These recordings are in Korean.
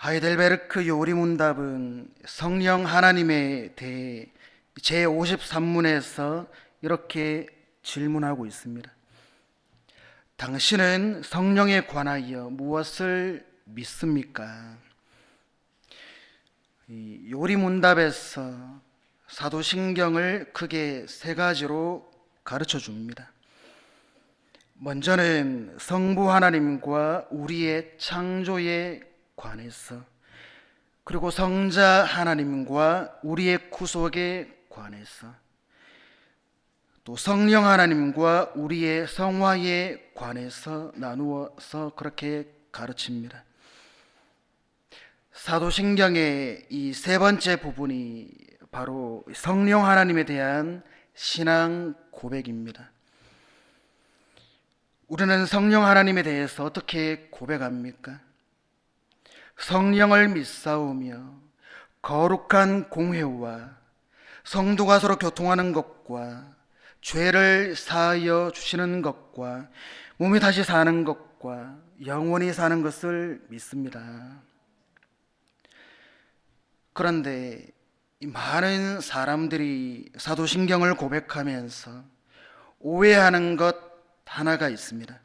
하이델베르크 요리문답은 성령 하나님에 대해 제53문에서 이렇게 질문하고 있습니다. 당신은 성령에 관하여 무엇을 믿습니까? 이 요리문답에서 사도신경을 크게 세 가지로 가르쳐 줍니다. 먼저는 성부 하나님과 우리의 창조에 관해서 그리고 성자 하나님과 우리의 구속에 관해서 또 성령 하나님과 우리의 성화에 관해서 나누어서 그렇게 가르칩니다. 사도신경의 이 세 번째 부분이 바로 성령 하나님에 대한 신앙 고백입니다. 우리는 성령 하나님에 대해서 어떻게 고백합니까? 성령을 믿사오며 거룩한 공회와 성도가 서로 교통하는 것과 죄를 사하여 주시는 것과 몸이 다시 사는 것과 영원히 사는 것을 믿습니다. 그런데 이 많은 사람들이 사도신경을 고백하면서 오해하는 것 하나가 있습니다.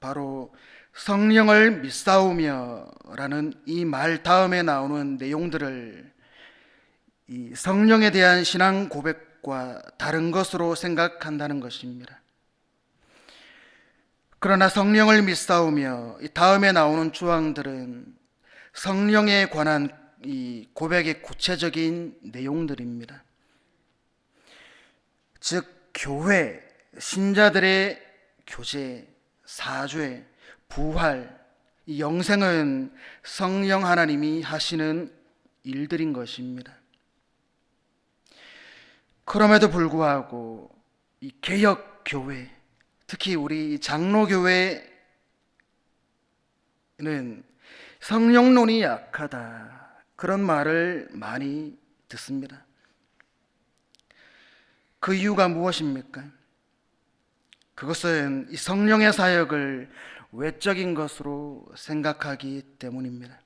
바로 성령을 믿사오며라는 이 말 다음에 나오는 내용들을 이 성령에 대한 신앙 고백과 다른 것으로 생각한다는 것입니다. 그러나 성령을 믿사오며 이 다음에 나오는 조항들은 성령에 관한 이 고백의 구체적인 내용들입니다. 즉 교회 신자들의 교제, 사죄, 부활, 이 영생은 성령 하나님이 하시는 일들인 것입니다. 그럼에도 불구하고 이 개혁 교회, 특히 우리 장로 교회는 성령론이 약하다 그런 말을 많이 듣습니다. 그 이유가 무엇입니까? 그것은 이 성령의 사역을 외적인 것으로 생각하기 때문입니다.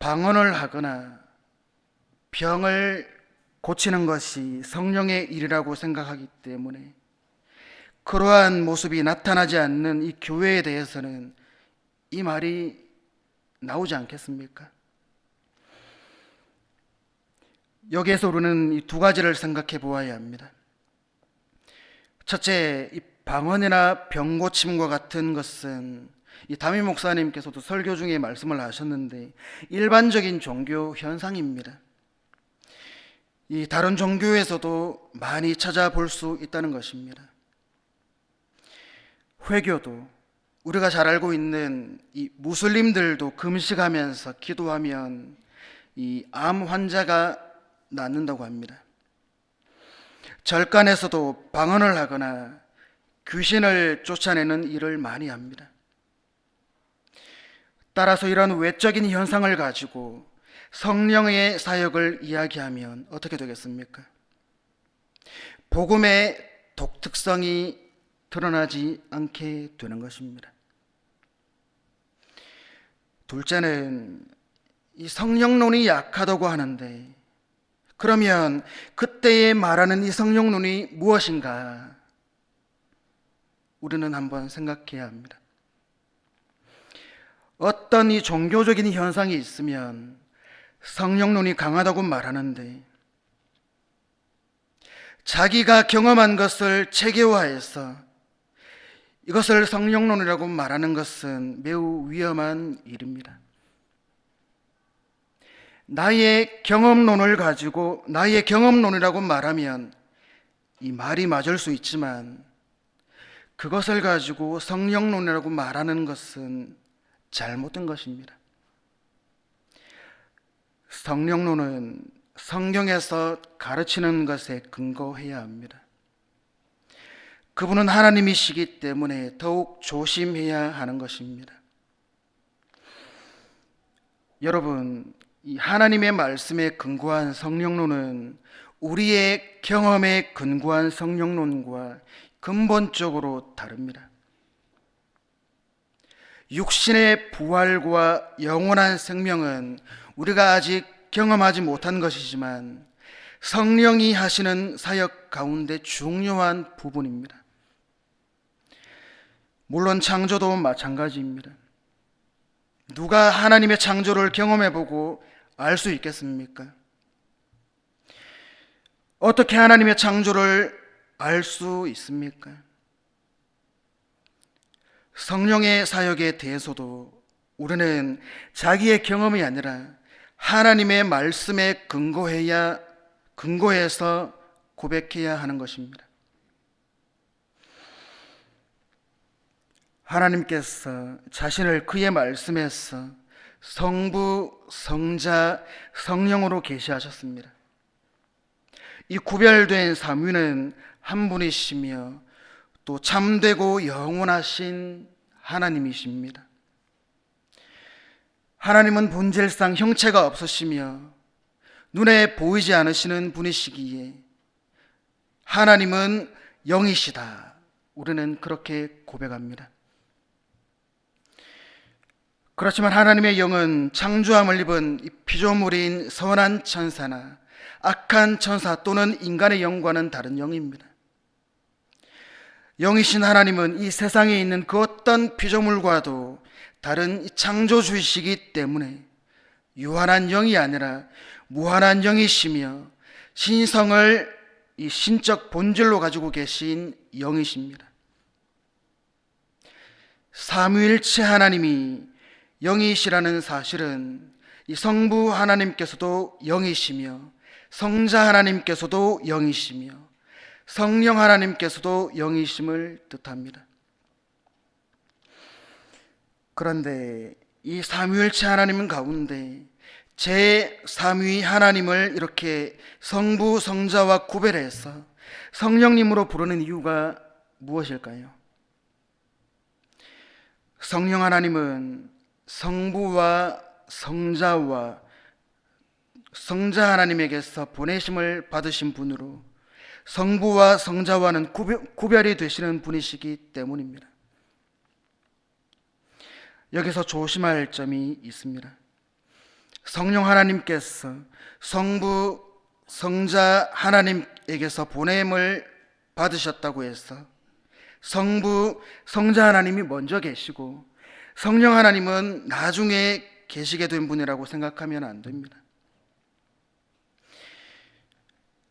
방언을 하거나 병을 고치는 것이 성령의 일이라고 생각하기 때문에 그러한 모습이 나타나지 않는 이 교회에 대해서는 이 말이 나오지 않겠습니까? 여기에서 우리는 이 두 가지를 생각해 보아야 합니다. 첫째, 이 방언이나 병 고침과 같은 것은 이 담임 목사님께서도 설교 중에 말씀을 하셨는데 일반적인 종교 현상입니다. 이 다른 종교에서도 많이 찾아볼 수 있다는 것입니다. 회교도 우리가 잘 알고 있는 이 무슬림들도 금식하면서 기도하면 이 암 환자가 낫는다고 합니다. 절간에서도 방언을 하거나 귀신을 쫓아내는 일을 많이 합니다. 따라서 이런 외적인 현상을 가지고 성령의 사역을 이야기하면 어떻게 되겠습니까? 복음의 독특성이 드러나지 않게 되는 것입니다. 둘째는 이 성령론이 약하다고 하는데 그러면 그때에 말하는 이 성령론이 무엇인가? 우리는 한번 생각해야 합니다. 어떤 이 종교적인 현상이 있으면 성령론이 강하다고 말하는데 자기가 경험한 것을 체계화해서 이것을 성령론이라고 말하는 것은 매우 위험한 일입니다. 나의 경험론을 가지고 나의 경험론이라고 말하면 이 말이 맞을 수 있지만 그것을 가지고 성령론이라고 말하는 것은 잘못된 것입니다. 성령론은 성경에서 가르치는 것에 근거해야 합니다. 그분은 하나님이시기 때문에 더욱 조심해야 하는 것입니다. 여러분, 이 하나님의 말씀에 근거한 성령론은 우리의 경험에 근거한 성령론과 근본적으로 다릅니다. 육신의 부활과 영원한 생명은 우리가 아직 경험하지 못한 것이지만 성령이 하시는 사역 가운데 중요한 부분입니다. 물론 창조도 마찬가지입니다. 누가 하나님의 창조를 경험해 보고 알 수 있겠습니까? 어떻게 하나님의 창조를 알 수 있습니까? 성령의 사역에 대해서도 우리는 자기의 경험이 아니라 하나님의 말씀에 근거해야 근거해서 고백해야 하는 것입니다. 하나님께서 자신을 그의 말씀에서 성부, 성자, 성령으로 계시하셨습니다. 이 구별된 삼위는 한 분이시며 또 참되고 영원하신 하나님이십니다. 하나님은 본질상 형체가 없으시며 눈에 보이지 않으시는 분이시기에 하나님은 영이시다. 우리는 그렇게 고백합니다. 그렇지만 하나님의 영은 창조함을 입은 이 피조물인 선한 천사나 악한 천사 또는 인간의 영과는 다른 영입니다. 영이신 하나님은 이 세상에 있는 그 어떤 피조물과도 다른 이 창조주이시기 때문에 유한한 영이 아니라 무한한 영이시며 신성을 이 신적 본질로 가지고 계신 영이십니다. 삼위일체 하나님이 영이시라는 사실은 이 성부 하나님께서도 영이시며 성자 하나님께서도 영이시며 성령 하나님께서도 영이심을 뜻합니다. 그런데 이 삼위일체 하나님 가운데 제 3위 하나님을 이렇게 성부 성자와 구별해서 성령님으로 부르는 이유가 무엇일까요? 성령 하나님은 성부와 성자와 성자 하나님에게서 보내심을 받으신 분으로 성부와 성자와는 구별, 이 되시는 분이시기 때문입니다. 여기서 조심할 점이 있습니다. 성령 하나님께서 성부, 성자 하나님에게서 보냄을 받으셨다고 해서 성부, 성자 하나님이 먼저 계시고 성령 하나님은 나중에 계시게 된 분이라고 생각하면 안 됩니다.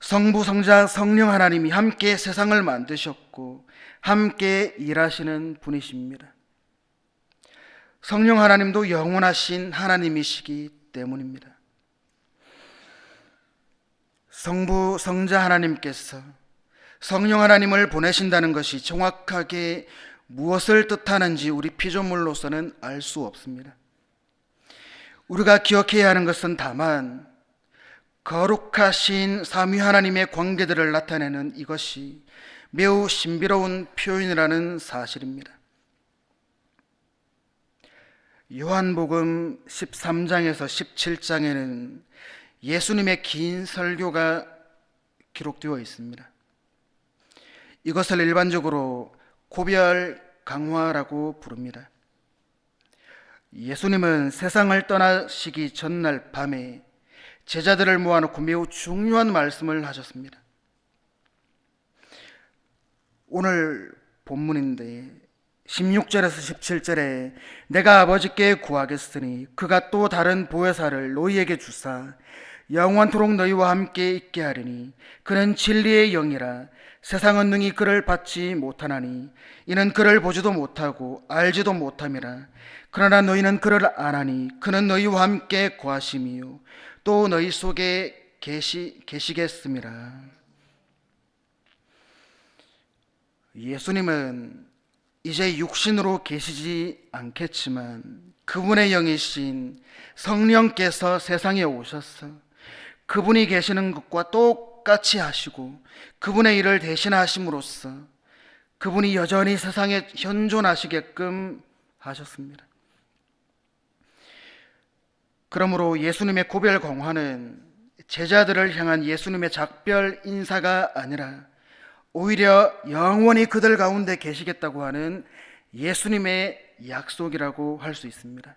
성부, 성자, 성령 하나님이 함께 세상을 만드셨고 함께 일하시는 분이십니다. 성령 하나님도 영원하신 하나님이시기 때문입니다. 성부, 성자 하나님께서 성령 하나님을 보내신다는 것이 정확하게 무엇을 뜻하는지 우리 피조물로서는 알 수 없습니다. 우리가 기억해야 하는 것은 다만 거룩하신 삼위 하나님의 관계들을 나타내는 이것이 매우 신비로운 표현이라는 사실입니다. 요한복음 13장에서 17장에는 예수님의 긴 설교가 기록되어 있습니다. 이것을 일반적으로 고별 강화라고 부릅니다. 예수님은 세상을 떠나시기 전날 밤에 제자들을 모아놓고 매우 중요한 말씀을 하셨습니다. 오늘 본문인데 16절에서 17절에 내가 아버지께 구하겠으니 그가 또 다른 보혜사를 너희에게 주사 영원토록 너희와 함께 있게 하리니 그는 진리의 영이라 세상은 능히 그를 받지 못하나니 이는 그를 보지도 못하고 알지도 못함이라. 그러나 너희는 그를 아나니 그는 너희와 함께 거하심이요. 또 너희 속에 계시 계시겠음이라 예수님은 이제 육신으로 계시지 않겠지만 그분의 영이신 성령께서 세상에 오셔서 그분이 계시는 것과 똑같이 하시고 그분의 일을 대신하심으로써 그분이 여전히 세상에 현존하시게끔 하셨습니다. 그러므로 예수님의 고별 공화는 제자들을 향한 예수님의 작별 인사가 아니라 오히려 영원히 그들 가운데 계시겠다고 하는 예수님의 약속이라고 할 수 있습니다.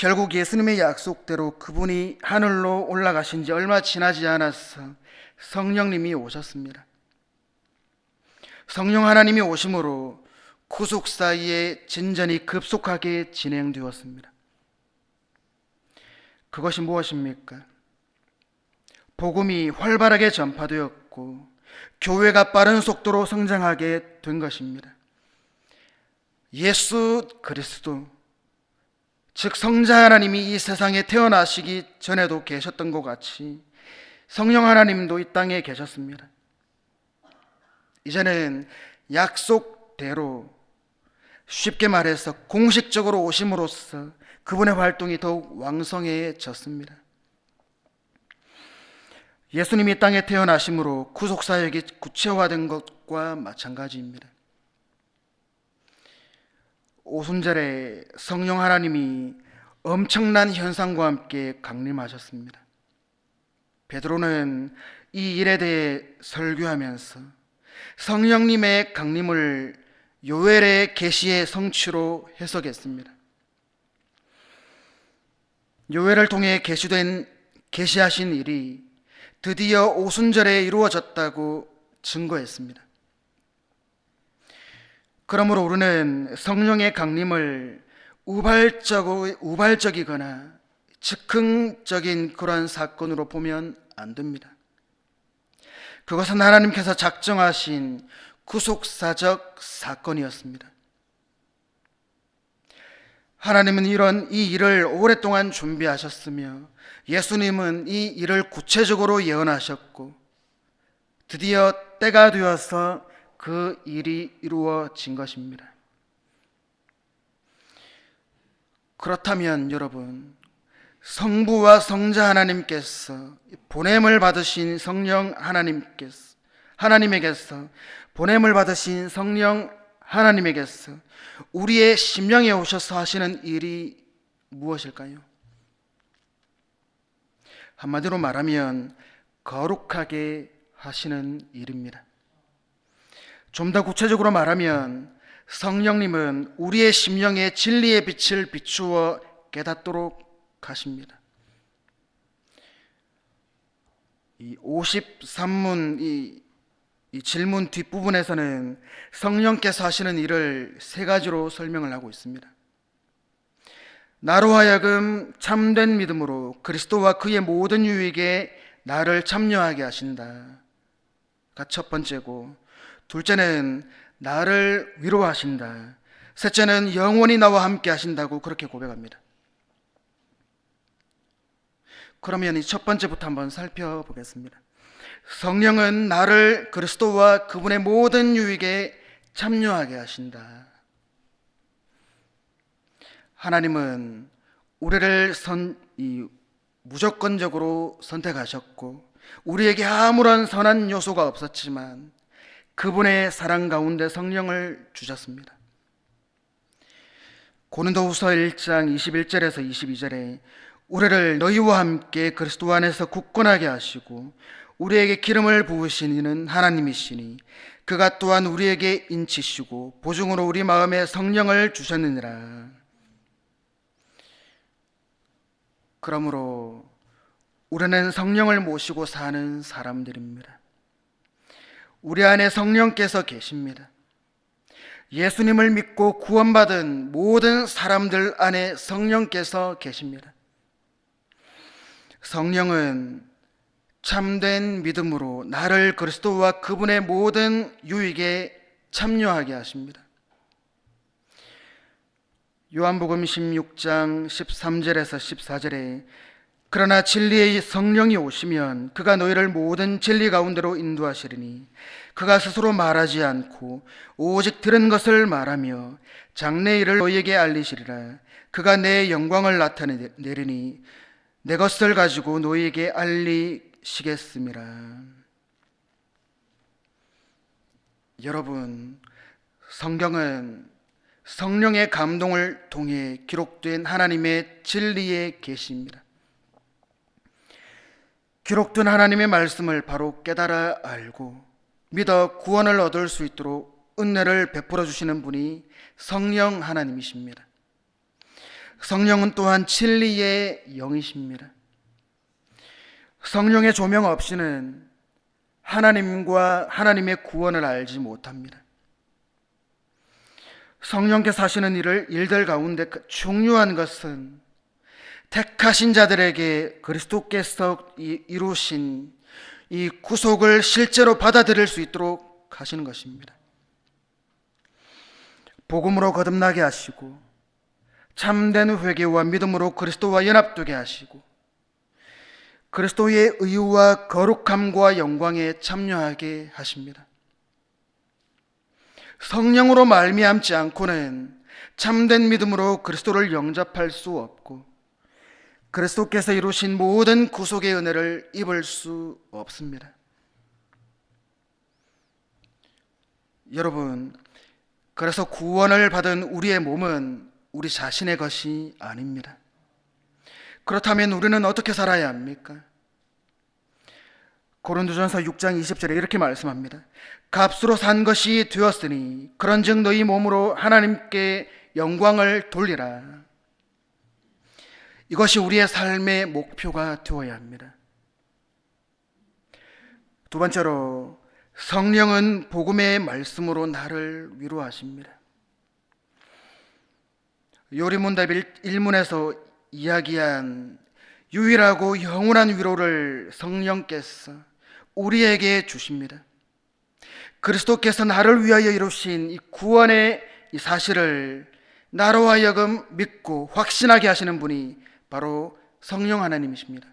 결국 예수님의 약속대로 그분이 하늘로 올라가신 지 얼마 지나지 않아서 성령님이 오셨습니다. 성령 하나님이 오심으로 구속 사이에 진전이 급속하게 진행되었습니다. 그것이 무엇입니까? 복음이 활발하게 전파되었고 교회가 빠른 속도로 성장하게 된 것입니다. 예수 그리스도 즉 성자 하나님이 이 세상에 태어나시기 전에도 계셨던 것 같이 성령 하나님도 이 땅에 계셨습니다. 이제는 약속대로 쉽게 말해서 공식적으로 오심으로써 그분의 활동이 더욱 왕성해졌습니다. 예수님이 땅에 태어나심으로 구속 사역이 구체화된 것과 마찬가지입니다. 오순절에 성령 하나님이 엄청난 현상과 함께 강림하셨습니다. 베드로는 이 일에 대해 설교하면서 성령님의 강림을 요엘의 계시의 성취로 해석했습니다. 요엘을 통해 계시된 계시하신 일이 드디어 오순절에 이루어졌다고 증거했습니다. 그러므로 우리는 성령의 강림을 우발적, 우발적이거나 즉흥적인 그러한 사건으로 보면 안 됩니다. 그것은 하나님께서 작정하신 구속사적 사건이었습니다. 하나님은 이런 이 일을 오랫동안 준비하셨으며 예수님은 이 일을 구체적으로 예언하셨고 드디어 때가 되어서 그 일이 이루어진 것입니다. 그렇다면 여러분, 성부와 성자 하나님께서 보냄을 받으신 성령 하나님께서 하나님에게서 보냄을 받으신 성령 하나님에게서 우리의 심령에 오셔서 하시는 일이 무엇일까요? 한마디로 말하면 거룩하게 하시는 일입니다. 좀 더 구체적으로 말하면 성령님은 우리의 심령에 진리의 빛을 비추어 깨닫도록 하십니다. 이 53문 이, 이 질문 뒷부분에서는 성령께서 하시는 일을 세 가지로 설명을 하고 있습니다. 나로 하여금 참된 믿음으로 그리스도와 그의 모든 유익에 나를 참여하게 하신다. 첫 번째고, 둘째는 나를 위로하신다. 셋째는 영원히 나와 함께 하신다고 그렇게 고백합니다. 그러면 이 첫 번째부터 한번 살펴보겠습니다. 성령은 나를 그리스도와 그분의 모든 유익에 참여하게 하신다. 하나님은 우리를 선, 이, 무조건적으로 선택하셨고, 우리에게 아무런 선한 요소가 없었지만, 그분의 사랑 가운데 성령을 주셨습니다. 고린도후서 1장 21절에서 22절에 우리를 너희와 함께 그리스도 안에서 굳건하게 하시고 우리에게 기름을 부으신 이는 하나님이시니 그가 또한 우리에게 인치시고 보증으로 우리 마음에 성령을 주셨느니라. 그러므로 우리는 성령을 모시고 사는 사람들입니다. 우리 안에 성령께서 계십니다. 예수님을 믿고 구원받은 모든 사람들 안에 성령께서 계십니다. 성령은 참된 믿음으로 나를 그리스도와 그분의 모든 유익에 참여하게 하십니다. 요한복음 16장 13절에서 14절에 그러나 진리의 성령이 오시면 그가 너희를 모든 진리 가운데로 인도하시리니 그가 스스로 말하지 않고 오직 들은 것을 말하며 장래 일을 너희에게 알리시리라 그가 내 영광을 나타내리니 내 것을 가지고 너희에게 알리시겠습니다. 여러분, 성경은 성령의 감동을 통해 기록된 하나님의 진리의 계시입니다. 기록된 하나님의 말씀을 바로 깨달아 알고 믿어 구원을 얻을 수 있도록 은혜를 베풀어 주시는 분이 성령 하나님이십니다. 성령은 또한 진리의 영이십니다. 성령의 조명 없이는 하나님과 하나님의 구원을 알지 못합니다. 성령께서 하시는 일을 일들 가운데 그 중요한 것은 택하신 자들에게 그리스도께서 이- 이루신 이 구속을 실제로 받아들일 수 있도록 하시는 것입니다. 복음으로 거듭나게 하시고 참된 회개와 믿음으로 그리스도와 연합되게 하시고 그리스도의 의와 거룩함과 영광에 참여하게 하십니다. 성령으로 말미암지 않고는 참된 믿음으로 그리스도를 영접할 수 없고 그리스도께서 이루신 모든 구속의 은혜를 입을 수 없습니다. 여러분, 그래서 구원을 받은 우리의 몸은 우리 자신의 것이 아닙니다. 그렇다면 우리는 어떻게 살아야 합니까? 고린도전서 6장 20절에 이렇게 말씀합니다. 값으로 산 것이 되었으니 그런즉 너희 몸으로 하나님께 영광을 돌리라. 이것이 우리의 삶의 목표가 되어야 합니다. 두 번째로 성령은 복음의 말씀으로 나를 위로하십니다. 요리문답 1문에서 이야기한 유일하고 영원한 위로를 성령께서 우리에게 주십니다. 그리스도께서 나를 위하여 이루신 이 구원의 이 사실을 나로 하여금 믿고 확신하게 하시는 분이 바로 성령 하나님이십니다.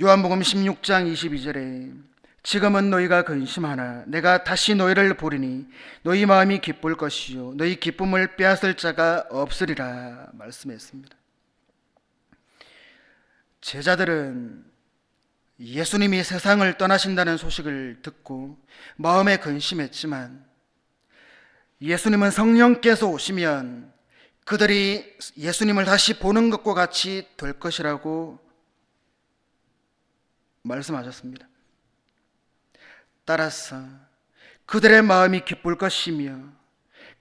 요한복음 16장 22절에 지금은 너희가 근심하나 내가 다시 너희를 보리니 너희 마음이 기쁠 것이요 너희 기쁨을 빼앗을 자가 없으리라 말씀했습니다. 제자들은 예수님이 세상을 떠나신다는 소식을 듣고 마음에 근심했지만 예수님은 성령께서 오시면 그들이 예수님을 다시 보는 것과 같이 될 것이라고 말씀하셨습니다. 따라서 그들의 마음이 기쁠 것이며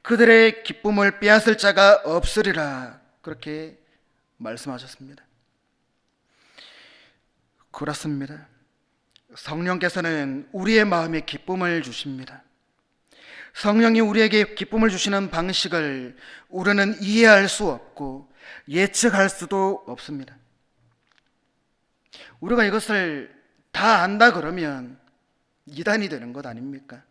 그들의 기쁨을 빼앗을 자가 없으리라 그렇게 말씀하셨습니다. 그렇습니다. 성령께서는 우리의 마음에 기쁨을 주십니다. 성령이 우리에게 기쁨을 주시는 방식을 우리는 이해할 수 없고 예측할 수도 없습니다. 우리가 이것을 다 안다 그러면 이단이 되는 것 아닙니까?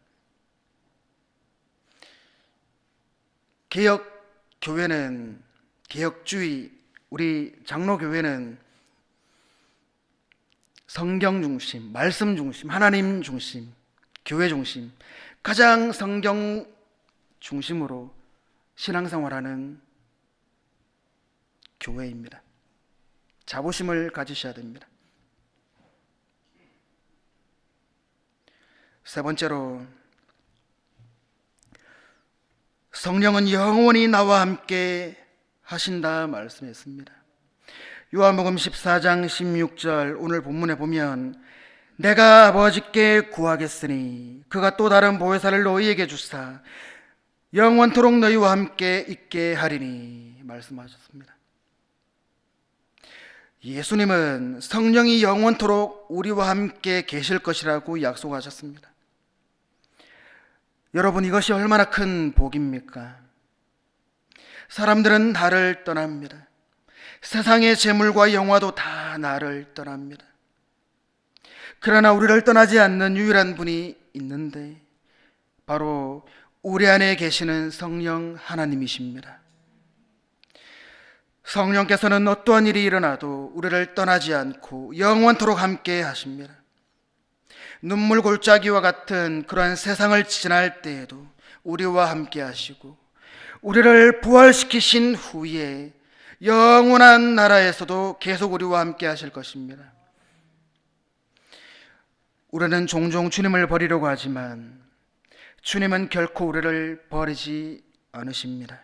개혁 교회는 개혁주의 우리 장로 교회는 성경 중심, 말씀 중심, 하나님 중심, 교회 중심, 가장 성경 중심으로 신앙생활하는 교회입니다. 자부심을 가지셔야 됩니다. 세 번째로 성령은 영원히 나와 함께 하신다 말씀했습니다. 요한복음 14장 16절 오늘 본문에 보면 내가 아버지께 구하겠으니 그가 또 다른 보혜사를 너희에게 주사 영원토록 너희와 함께 있게 하리니 말씀하셨습니다. 예수님은 성령이 영원토록 우리와 함께 계실 것이라고 약속하셨습니다. 여러분 이것이 얼마나 큰 복입니까? 사람들은 나를 떠납니다. 세상의 재물과 영화도 다 나를 떠납니다. 그러나 우리를 떠나지 않는 유일한 분이 있는데 바로 우리 안에 계시는 성령 하나님이십니다. 성령께서는 어떠한 일이 일어나도 우리를 떠나지 않고 영원토록 함께 하십니다. 눈물 골짜기와 같은 그러한 세상을 지날 때에도 우리와 함께 하시고 우리를 부활시키신 후에 영원한 나라에서도 계속 우리와 함께 하실 것입니다. 우리는 종종 주님을 버리려고 하지만 주님은 결코 우리를 버리지 않으십니다.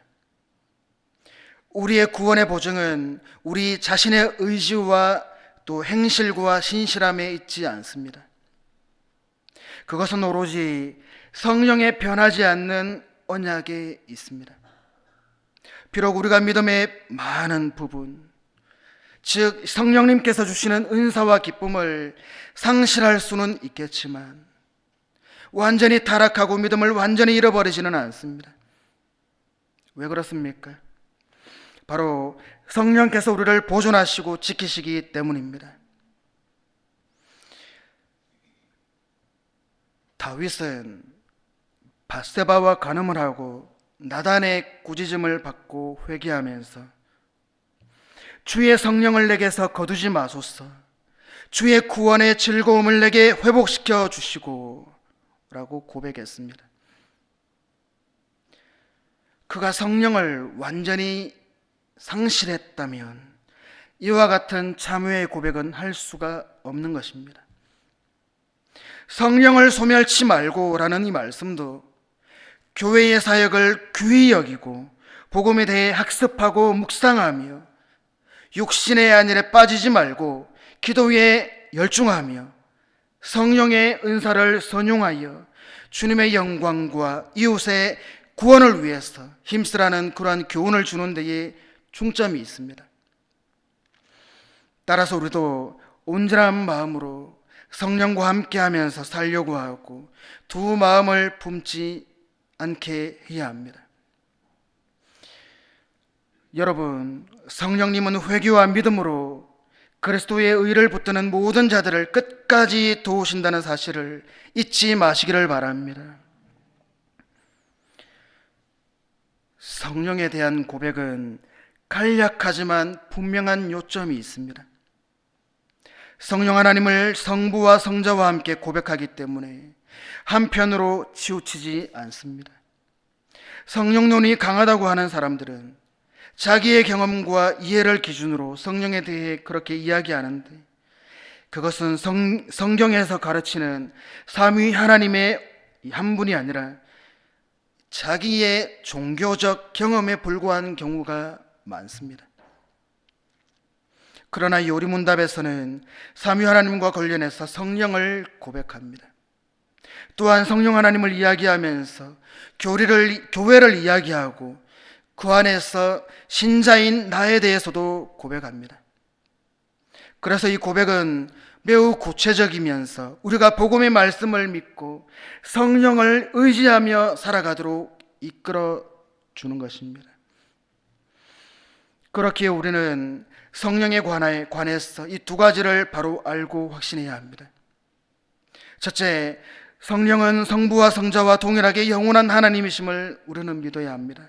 우리의 구원의 보증은 우리 자신의 의지와 또 행실과 신실함에 있지 않습니다. 그것은 오로지 성령의 변하지 않는 언약에 있습니다. 비록 우리가 믿음의 많은 부분, 즉 성령님께서 주시는 은사와 기쁨을 상실할 수는 있겠지만 완전히 타락하고 믿음을 완전히 잃어버리지는 않습니다. 왜 그렇습니까? 바로 성령께서 우리를 보존하시고 지키시기 때문입니다. 다윗은 바세바와 간음을 하고 나단의 꾸짖음을 받고 회개하면서 주의 성령을 내게서 거두지 마소서 주의 구원의 즐거움을 내게 회복시켜 주시고 라고 고백했습니다. 그가 성령을 완전히 상실했다면 이와 같은 참회의 고백은 할 수가 없는 것입니다. 성령을 소멸치 말고라는 이 말씀도 교회의 사역을 귀히 여기고 복음에 대해 학습하고 묵상하며 육신의 안일에 빠지지 말고 기도에 열중하며 성령의 은사를 선용하여 주님의 영광과 이웃의 구원을 위해서 힘쓰라는 그러한 교훈을 주는 데에 중점이 있습니다. 따라서 우리도 온전한 마음으로 성령과 함께 하면서 살려고 하고 두 마음을 품지 않게 해야 합니다. 여러분, 성령님은 회개와 믿음으로 그리스도의 의를 붙드는 모든 자들을 끝까지 도우신다는 사실을 잊지 마시기를 바랍니다. 성령에 대한 고백은 간략하지만 분명한 요점이 있습니다. 성령 하나님을 성부와 성자와 함께 고백하기 때문에 한편으로 치우치지 않습니다. 성령론이 강하다고 하는 사람들은 자기의 경험과 이해를 기준으로 성령에 대해 그렇게 이야기하는데 그것은 성, 성경에서 가르치는 삼위 하나님의 한 분이 아니라 자기의 종교적 경험에 불과한 경우가 많습니다. 그러나 요리문답에서는 삼위 하나님과 관련해서 성령을 고백합니다. 또한 성령 하나님을 이야기하면서 교리를 교회를 이야기하고 그 안에서 신자인 나에 대해서도 고백합니다. 그래서 이 고백은 매우 구체적이면서 우리가 복음의 말씀을 믿고 성령을 의지하며 살아가도록 이끌어 주는 것입니다. 그렇기에 우리는 성령에 관해, 관해서 이 두 가지를 바로 알고 확신해야 합니다. 첫째, 성령은 성부와 성자와 동일하게 영원한 하나님이심을 우리는 믿어야 합니다.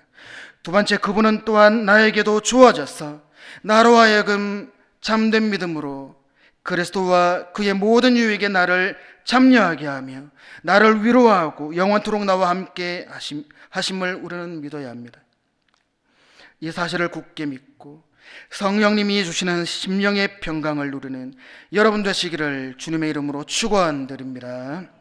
두 번째, 그분은 또한 나에게도 주어져서 나로 하여금 참된 믿음으로 그리스도와 그의 모든 유익에 나를 참여하게 하며 나를 위로하고 영원토록 나와 함께 하심, 하심을 우리는 믿어야 합니다. 이 사실을 굳게 믿고 성령님이 주시는 심령의 평강을 누리는 여러분 되시기를 주님의 이름으로 축원드립니다.